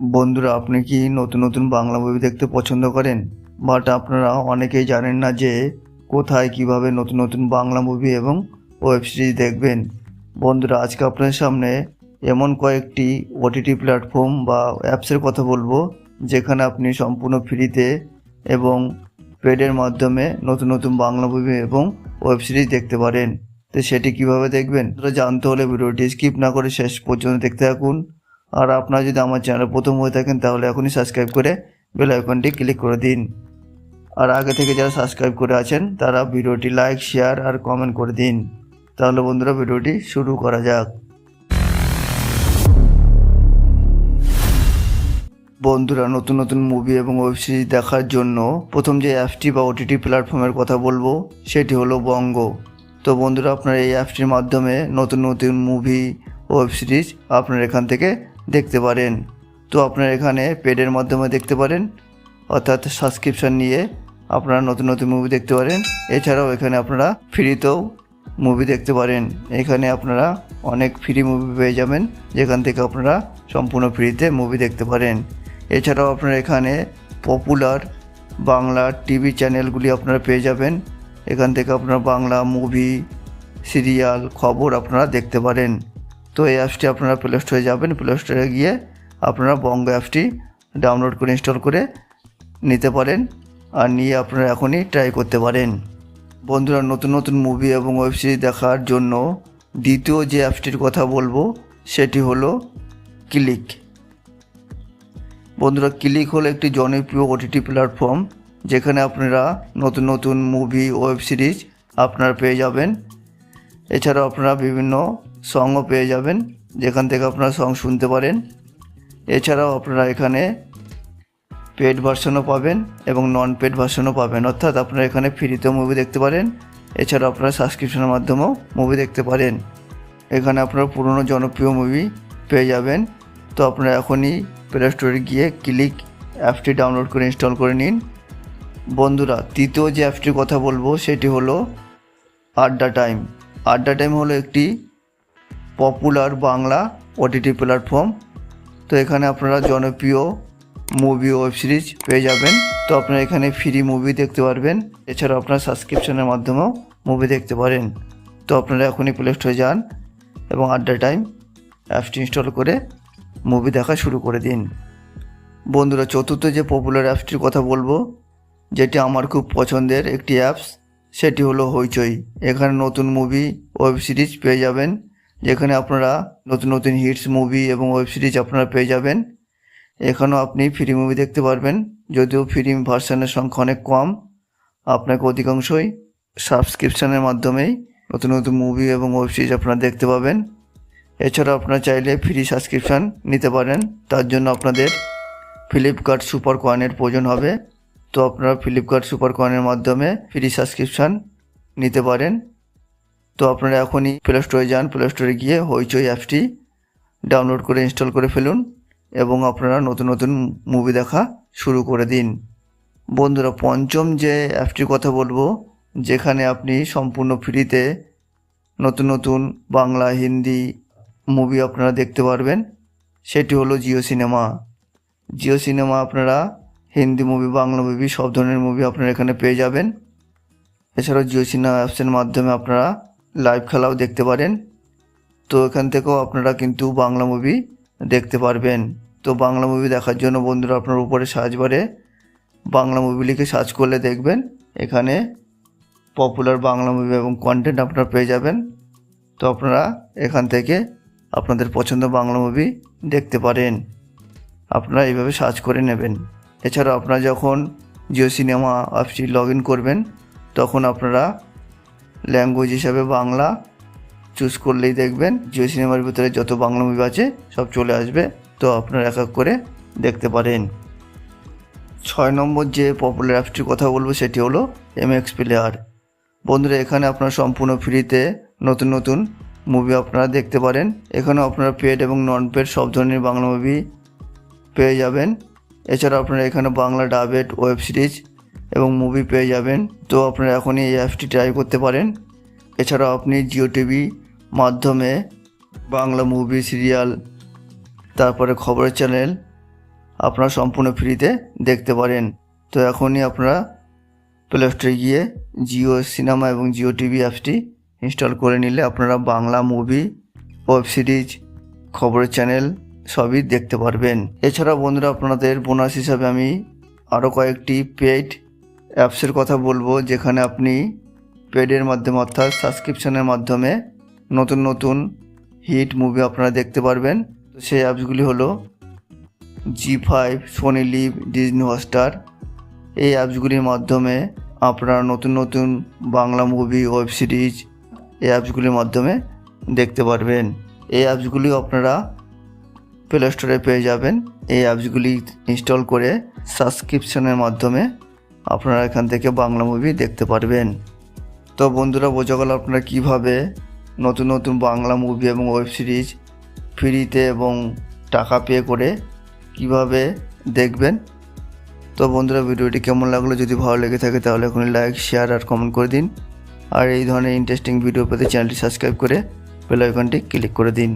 বন্ধুরা, আপনি কি নতুন নতুন বাংলা মুভি দেখতে পছন্দ করেন? বাট আপনারা অনেকেই জানেন না যে কোথায় কীভাবে নতুন নতুন বাংলা মুভি এবং ওয়েব সিরিজ দেখবেন। বন্ধুরা, আজকে আপনাদের সামনে এমন কয়েকটি ওটিটি প্ল্যাটফর্ম বা অ্যাপসের কথা বলব, যেখানে আপনি সম্পূর্ণ ফ্রিতে এবং পেডের মাধ্যমে নতুন নতুন বাংলা মুভি এবং ওয়েব সিরিজ দেখতে পারেন। তো সেটি কীভাবে দেখবেন? জানতে হলে ভিডিওটি স্কিপ না করে শেষ পর্যন্ত দেখতে থাকুন। আর আপনারা যদি আমার চ্যানেল প্রথম হয়ে থাকেন, তাহলে এখনই সাবস্ক্রাইব করে বেল আইকনটি ক্লিক করে দিন। আর আগে থেকে যারা সাবস্ক্রাইব করে আছেন, তারা ভিডিওটি লাইক শেয়ার আর কমেন্ট করে দিন। তাহলে বন্ধুরা, ভিডিওটি শুরু করা যাক। বন্ধুরা, নতুন নতুন মুভি এবং ওয়েব সিরিজ দেখার জন্য প্রথম যে অ্যাপটি বা ওটিটি প্ল্যাটফর্মের কথা বলব, সেটি হলো বঙ্গ তো বন্ধুরা, আপনারা এই অ্যাপটির মাধ্যমে নতুন নতুন মুভি ওয়েব সিরিজ আপনারা এখান থেকে দেখতে পারেন। তো আপনারা এখানে পেডের মাধ্যমে দেখতে পারেন। অর্থাৎ সাবস্ক্রিপশন নিয়ে আপনারা নতুন নতুন মুভি দেখতে পারেন। এছাড়াও এখানে আপনারা ফ্রিতেও মুভি দেখতে পারেন। এখানে আপনারা অনেক ফ্রি মুভি পেয়ে যাবেন। যেখান থেকে আপনারা সম্পূর্ণ ফ্রিতে মুভি দেখতে পারেন। এছাড়াও আপনারা এখানে পপুলার বাংলা টিভি চ্যানেলগুলি আপনারা পেয়ে যাবেন। এখান থেকে আপনারা বাংলা মুভি সিরিয়াল খবর আপনারা দেখতে পারেন। তো এই অ্যাপসটি আপনারা প্লে স্টোরে যাবেন। প্লে স্টোরে গিয়ে আপনারা বঙ্গ অ্যাপসটি ডাউনলোড করে ইনস্টল করে নিতে পারেন আর নিয়ে আপনারা এখনই ট্রাই করতে পারেন। বন্ধুরা, নতুন নতুন মুভি এবং ওয়েব সিরিজ দেখার জন্য দ্বিতীয় যে অ্যাপসটির কথা বলব, সেটি হলো ক্লিক বন্ধুরা ক্লিক হলো একটি জনপ্রিয় ওটিটি প্ল্যাটফর্ম যেখানে আপনারা নতুন নতুন মুভি ওয়েব সিরিজ আপনারা পেয়ে যাবেন। এছাড়াও আপনারা বিভিন্ন সংও পেয়ে যাবেন, যেখান থেকে আপনারা সং শুনতে পারেন। এছাড়াও আপনারা এখানে পেড ভার্সনও পাবেন এবং নন পেড ভার্সনও পাবেন। অর্থাৎ আপনারা এখানে ফ্রিতেও মুভি দেখতে পারেন, এছাড়াও আপনারা সাবস্ক্রিপশনের মাধ্যমেও মুভি দেখতে পারেন। এখানে আপনারা পুরনো জনপ্রিয় মুভি পেয়ে যাবেন। তো আপনারা এখনই প্লে স্টোরে গিয়ে ক্লিক অ্যাপটি ডাউনলোড করে ইনস্টল করে নিন। বন্ধুরা, তৃতীয় যে অ্যাপটির কথা বলব, সেটি হলো আড্ডা টাইম আড্ডা টাইম হলো একটি পপুলার বাংলা ওটিটি প্ল্যাটফর্ম তো এখানে আপনারা জনপ্রিয় মুভি ওয়েব সিরিজ পেয়ে যাবেন। তো আপনারা এখানে ফ্রি মুভি দেখতে পারবেন। এছাড়াও আপনারা সাবস্ক্রিপশনের মাধ্যমেও মুভি দেখতে পারেন। তো আপনারা এখনই প্লে স্টোরে যান এবং আড্ডা টাইম অ্যাপসটি ইনস্টল করে মুভি দেখা শুরু করে দিন। বন্ধুরা, চতুর্থ যে পপুলার অ্যাপসটির কথা বলব, যেটি আমার খুব পছন্দের একটি অ্যাপস সেটি হলো হইচই এখানে নতুন মুভি ওয়েব সিরিজ পেয়ে যাবেন। যেখানে আপনারা নতুন নতুন হিটস মুভি এবং ওয়েব সিরিজ আপনারা পেয়ে যাবেন। এখানেও আপনি ফ্রি মুভি দেখতে পারবেন। যদিও ফ্রি ভার্সানের সংখ্যা অনেক কম, আপনাকে অধিকাংশই সাবস্ক্রিপশানের মাধ্যমেই নতুন নতুন মুভি এবং ওয়েব সিরিজ আপনারা দেখতে পাবেন। এছাড়াও আপনারা চাইলে ফ্রি সাবস্ক্রিপশান নিতে পারেন। তার জন্য আপনাদের ফ্লিপকার্ট সুপার কয়েনের প্রয়োজন হবে। তো আপনারা ফ্লিপকার্ট সুপার কয়েনের মাধ্যমে ফ্রি সাবস্ক্রিপশান নিতে পারেন। তো আপনারা এখনই প্লে স্টোরে যান। প্লে স্টোরে গিয়ে হইচই অ্যাপসটি ডাউনলোড করে ইনস্টল করে ফেলুন এবং আপনারা নতুন নতুন মুভি দেখা শুরু করে দিন। বন্ধুরা, পঞ্চম যে অ্যাপটির কথা বলব, যেখানে আপনি সম্পূর্ণ ফ্রিতে নতুন নতুন বাংলা, হিন্দি মুভি আপনারা দেখতে পারবেন। সেটি হলো জিও সিনেমা জিও সিনেমা আপনারা হিন্দি মুভি বাংলা মুভি সব ধরনের মুভি আপনারা এখানে পেয়ে যাবেন। এছাড়াও জিও সিনেমা অ্যাপসের মাধ্যমে আপনারা লাইভ খেলাও দেখতে পারেন। তো এখান থেকেও আপনারা কিন্তু বাংলা মুভি দেখতে পারবেন। তো বাংলা মুভি দেখার জন্য বন্ধুরা আপনার উপরে সার্চ বারে বাংলা মুভি লিখে সার্চ করলে দেখবেন এখানে পপুলার বাংলা মুভি এবং কন্টেন্ট আপনারা পেয়ে যাবেন। তো আপনারা এখান থেকে আপনাদের পছন্দ বাংলা মুভি দেখতে পারেন। আপনারা এইভাবে সার্চ করে নেবেন। এছাড়াও আপনারা যখন জিও সিনেমা অ্যাপসটি লগ ইন করবেন, তখন আপনারা ল্যাঙ্গুয়েজ হিসাবে বাংলা চুজ করলেই দেখবেন, জিও সিনেমার ভিতরে যত বাংলা মুভি আছে, সব চলে আসবে। তো আপনারা এক এক করে দেখতে পারেন। ছয় নম্বর যে পপুলার অ্যাপসটির কথা বলব, সেটি হলো এম এক্স প্লেয়ার বন্ধুরা, এখানে আপনারা সম্পূর্ণ ফ্রিতে নতুন নতুন মুভি আপনারা দেখতে পারেন। এখানেও আপনারা পেড এবং নন পেড সব ধরনের বাংলা মুভি পেয়ে যাবেন। এছাড়া আপনারা এখানে বাংলা ডাবেট ওয়েব সিরিজ এবং মুভি পেয়ে যাবেন। তো আপনারা এখনই এই অ্যাপটি ট্রাই করতে পারেন। এছাড়াও আপনি জিও টিভি মাধ্যমে বাংলা মুভি সিরিয়াল তারপরে খবরের চ্যানেল আপনারা সম্পূর্ণ ফ্রিতে দেখতে পারেন। তো এখনই আপনারা প্লে স্টোরে গিয়ে জিও সিনেমা এবং জিও টিভি অ্যাপসটি ইনস্টল করে নিলে আপনারা বাংলা মুভি ওয়েব সিরিজ খবরের চ্যানেল সবই দেখতে পারবেন। এছাড়া বন্ধুরা, আপনাদের বোনাস হিসাবে আমি আরও কয়েকটি পেড অ্যাপসের কথা বলব, যেখানে আপনি পেডের মাধ্যমে অর্থাৎ সাবস্ক্রিপশনের মাধ্যমে নতুন নতুন হিট মুভি আপনারা দেখতে পারবেন। তো সেই অ্যাপসগুলি হলো Zee five Sony Liv Disney Hotstar এই অ্যাপসগুলির মাধ্যমে আপনারা নতুন নতুন বাংলা মুভি ওয়েব সিরিজ এই অ্যাপসগুলির মাধ্যমে দেখতে পারবেন। এই অ্যাপসগুলি আপনারা প্লে স্টোরে পেয়ে যাবেন। এই অ্যাপসগুলি ইনস্টল করে সাবস্ক্রিপশনের মাধ্যমে আপনারা এখান থেকে বাংলা মুভি দেখতে পারবেন। তো বন্ধুরা, বোঝা গেল আপনারা কীভাবে নতুন নতুন বাংলা মুভি এবং ওয়েব সিরিজ ফ্রিতে এবং টাকা পে করে কীভাবে দেখবেন। তো বন্ধুরা, ভিডিওটি কেমন লাগল যদি ভালো লেগে থাকে তাহলে এখনই লাইক শেয়ার আর কমেন্ট করে দিন। আর এই ধরনের ইন্টারেস্টিং ভিডিও পেতে চ্যানেলটি সাবস্ক্রাইব করে বেল আইকনটি ক্লিক করে দিন।